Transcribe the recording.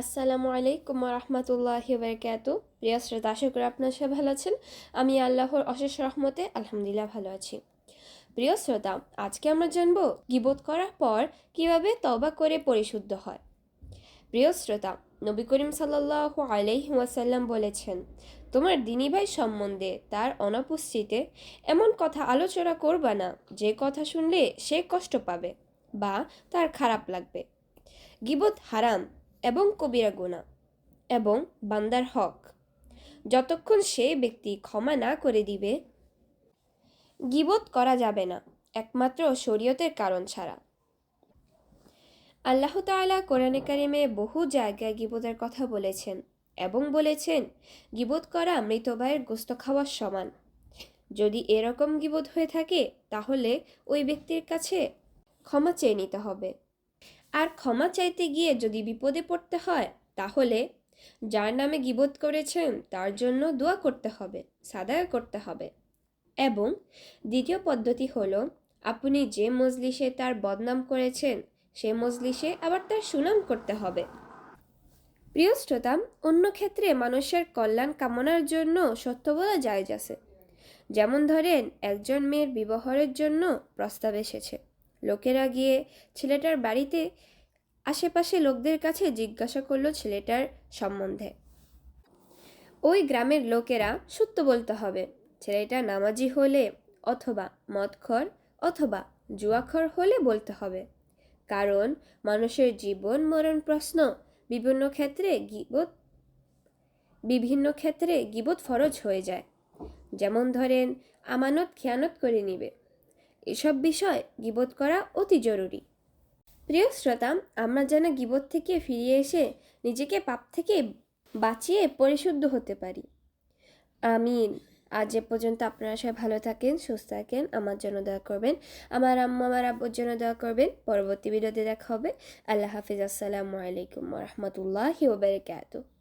আসসালামু আলাইকুম রহমতুল্লাহি বারকাতু প্রিয় শ্রোতা, আশা করি আপনার সবাই ভালো আছেন। আমি আল্লাহর অশেষ রহমতে আলহামদুলিল্লাহ ভালো আছি। প্রিয় শ্রোতা, আজকে আমরা জানব গিবোধ করার পর কীভাবে তবা করে পরিশুদ্ধ হয়। প্রিয় শ্রোতা, নবী করিম সাল্লাহ আলাইহি ওয়াসাল্লাম বলেছেন, তোমার দিনী ভাই সম্বন্ধে তার অনুপস্থিতিতে এমন কথা আলোচনা করবা না, যে কথা শুনলে সে কষ্ট পাবে বা তার খারাপ লাগবে। গিবত হারাম এবং কবিরা গুণা এবং বান্দার হক। যতক্ষণ সে ব্যক্তি ক্ষমা না করে দিবে, গিবত করা যাবে না, একমাত্র শরীয়তের কারণ ছাড়া। আল্লাহ তাআলা কোরআনে কারিমে বহু জায়গায় গিবতের কথা বলেছেন এবং বলেছেন, গিবত করা মৃত ভাইয়ের গোস্ত খাওয়ার সমান। যদি এরকম গিবত হয়ে থাকে, তাহলে ওই ব্যক্তির কাছে ক্ষমা চেয়ে নিতে হবে। আর ক্ষমা চাইতে গিয়ে যদি বিপদে পড়তে হয়, তাহলে যার নামে গিবত করেছেন, তার জন্য দোয়া করতে হবে, সাদায় করতে হবে। এবং দ্বিতীয় পদ্ধতি হল, আপনি যে মজলিসে তার বদনাম করেছেন, সে মজলিসে আবার তার সুনাম করতে হবে। প্রিয় শ্রোতা, অন্য ক্ষেত্রে মানুষের কল্যাণ কামনার জন্য সত্য বলা জায়জ আছে। যেমন ধরেন, একজন মেয়ের বিবাহের জন্য প্রস্তাব এসেছে। লোকেরা গিয়ে ছেলেটার বাড়িতে আশেপাশে লোকদের কাছে জিজ্ঞাসা করল ছেলেটার সম্বন্ধে। ওই গ্রামের লোকেরা সত্য বলতে হবে, ছেলেটা নামাজি হলে অথবা মদখর অথবা জুয়াখর হলে বলতে হবে। কারণ মানুষের জীবন মরণ প্রশ্ন, বিভিন্ন ক্ষেত্রে গিবত, বিভিন্ন ক্ষেত্রে গিবত ফরজ হয়ে যায়। যেমন ধরেন, আমানত, খেয়ানত করে নিবে। এসব বিষয় গিবত করা অতি জরুরি। প্রিয় শ্রোতা, আমরা যেন গিবত থেকে ফিরিয়ে এসে নিজেকে পাপ থেকে বাঁচিয়ে পরিশুদ্ধ হতে পারি। আমিন। আজ এ পর্যন্ত আপনারা সবাই ভালো থাকেন, সুস্থ থাকেন। আমার জন্য দোয়া করবেন। আমার আম্মা, আমার আব্বুর জন্য দোয়া করবেন। পরবর্তী ভিডিওতে দেখা হবে। আল্লাহ হাফিজ। আসসালামু আলাইকুম রহমতুল্লাহি ওবরাকাতুহ